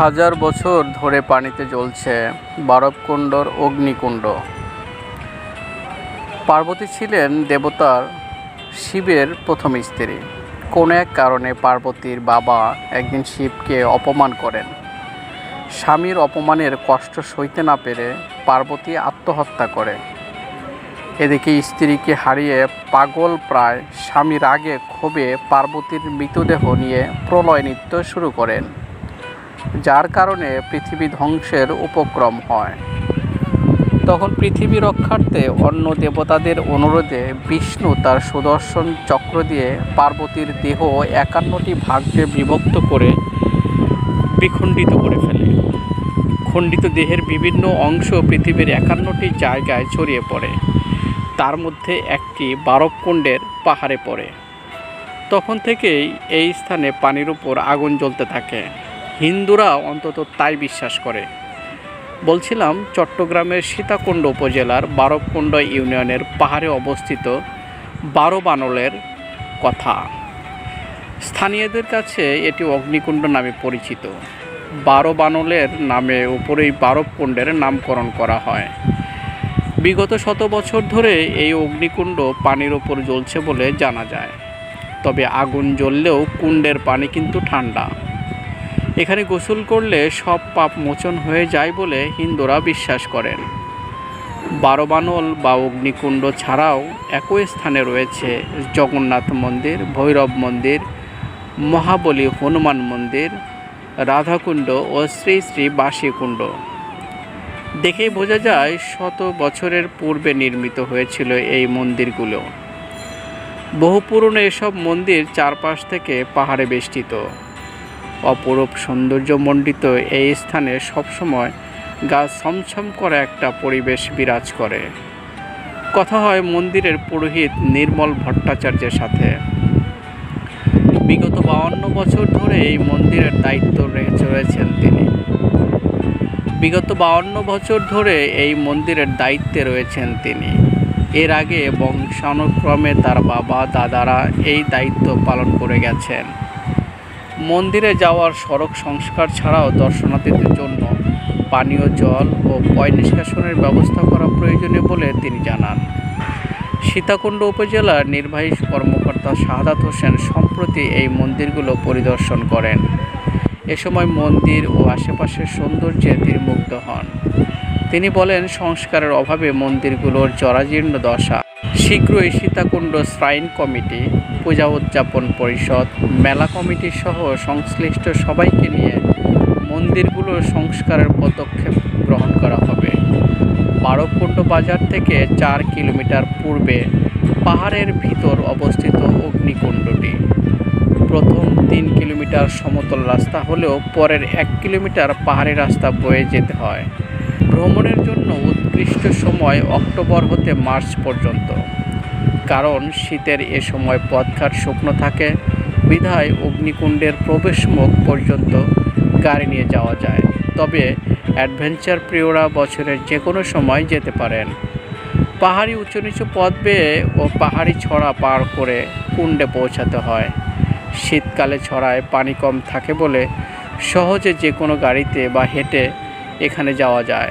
হাজার বছর ধরে পানিতে জ্বলছে বারবকুণ্ডর অগ্নিকুণ্ড। পার্বতী ছিলেন দেবতার শিবের প্রথম স্ত্রী। কোনো এক কারণে পার্বতীর বাবা একদিন শিবকে অপমান করেন। স্বামীর অপমানের কষ্ট সইতে না পেরে পার্বতী আত্মহত্যা করে। এদিকে স্ত্রীকে হারিয়ে পাগল প্রায় স্বামীর আগে ক্ষোভে পার্বতীর মৃতদেহ নিয়ে প্রলয় নৃত্য শুরু করেন। যার কারণে পৃথিবী ধ্বংসের উপক্রম হয়। তখন পৃথিবী রক্ষার্থে অন্য দেবতাদের অনুরোধে বিষ্ণু তার সুদর্শন চক্র দিয়ে পার্বতীর দেহ একান্নটি ভাগে বিভক্ত করে বিখণ্ডিত করে ফেলে। খণ্ডিত দেহের বিভিন্ন অংশ পৃথিবীর একান্নটি জায়গায় ছড়িয়ে পড়ে। তার মধ্যে একটি বারবকুণ্ডের পাহাড়ে পড়ে। তখন থেকেই এই স্থানে পানির উপর আগুন জ্বলতে থাকে। হিন্দুরা অন্তত তাই বিশ্বাস করে। বলছিলাম, চট্টগ্রামের সীতাকুণ্ড উপজেলার বারবকুণ্ড ইউনিয়নের পাহাড়ে অবস্থিত বারো বানলের কথা। স্থানীয়দের কাছে এটি অগ্নিকুণ্ড নামে পরিচিত। বারো বানলের নামে উপরেই বারবকুণ্ডের নামকরণ করা হয়। বিগত শত বছর ধরে এই অগ্নিকুণ্ড পানির ওপর জ্বলছে বলে জানা যায়। তবে আগুন জ্বললেও কুণ্ডের পানি কিন্তু ঠান্ডা। এখানে গোসল করলে সব পাপ মোচন হয়ে যায় বলে হিন্দুরা বিশ্বাস করেন। বারোবানল বা অগ্নিকুণ্ড ছাড়াও একই স্থানে রয়েছে জগন্নাথ মন্দির, ভৈরব মন্দির, মহাবলী হনুমান মন্দির, রাধাকুণ্ড ও শ্রী শ্রী বাসীকুণ্ড। দেখেই বোঝা যায় শত বছরের পূর্বে নির্মিত হয়েছিল এই মন্দিরগুলো। বহু পুরনো এসব মন্দির চারপাশ থেকে পাহাড়ে বেষ্টিত। অপরূপ সৌন্দর্যমণ্ডিত এই স্থানে সবসময় গা ছমছম করা একটা পরিবেশ বিরাজ করে। কথা হয় মন্দিরের পুরোহিত নির্মল ভট্টাচার্যের সাথে। বিগত বাউন্ন বছর ধরে এই মন্দিরের দায়িত্ব রয়েছেন তিনি। বিগত বাউন্ন বছর ধরে এই মন্দিরের দায়িত্বে রয়েছেন তিনি। এর আগে বংশানুক্রমে তার বাবা, দাদারা এই দায়িত্ব পালন করে গেছেন। মন্দিরে যাওয়ার সড়ক সংস্কার ছাড়াও দর্শনার্থীদের জন্য পানীয় জল ও পয় নিষ্কাশনের ব্যবস্থা করা প্রয়োজনীয় বলে তিনি জানান। সীতাকুণ্ড উপজেলার নির্বাহী কর্মকর্তা শাহাদাত হোসেন সম্প্রতি এই মন্দিরগুলো পরিদর্শন করেন। এ সময় মন্দির ও আশেপাশের সৌন্দর্যে তিনি মুগ্ধ হন। তিনি বলেন, সংস্কারের অভাবে মন্দিরগুলোর জরাজীর্ণ দশা শীঘ্রই সীতাকুণ্ড শ্রাইন কমিটি, পূজা উদযাপন পরিষদ, মেলা কমিটি সহ সংশ্লিষ্ট সবাইকে নিয়ে মন্দিরগুলোর সংস্কারের পদক্ষেপ গ্রহণ করা হবে। বারবকুণ্ড বাজার থেকে চার কিলোমিটার পূর্বে পাহাড়ের ভিতর অবস্থিত অগ্নিকুণ্ডটি। প্রথম তিন কিলোমিটার সমতল রাস্তা হলেও পরের এক কিলোমিটার পাহাড়ি রাস্তা বয়ে যেতে হয়। ভ্রমণের জন্য উৎকৃষ্ট সময় অক্টোবর হতে মার্চ পর্যন্ত। কারণ শীতের এ সময় পথঘাট শুকনো থাকে, বিধায় অগ্নিকুণ্ডের প্রবেশমুখ পর্যন্ত গাড়ি নিয়ে যাওয়া যায়। তবে অ্যাডভেঞ্চার প্রিয়রা বছরের যে কোনো সময় যেতে পারেন। পাহাড়ি উঁচু নিচু পথ বেয়ে ও পাহাড়ি ছড়া পার করে কুণ্ডে পৌঁছাতে হয়। শীতকালে ছড়ায় পানি কম থাকে বলে সহজে যে কোনো গাড়িতে বা হেঁটে এখানে যাওয়া যায়।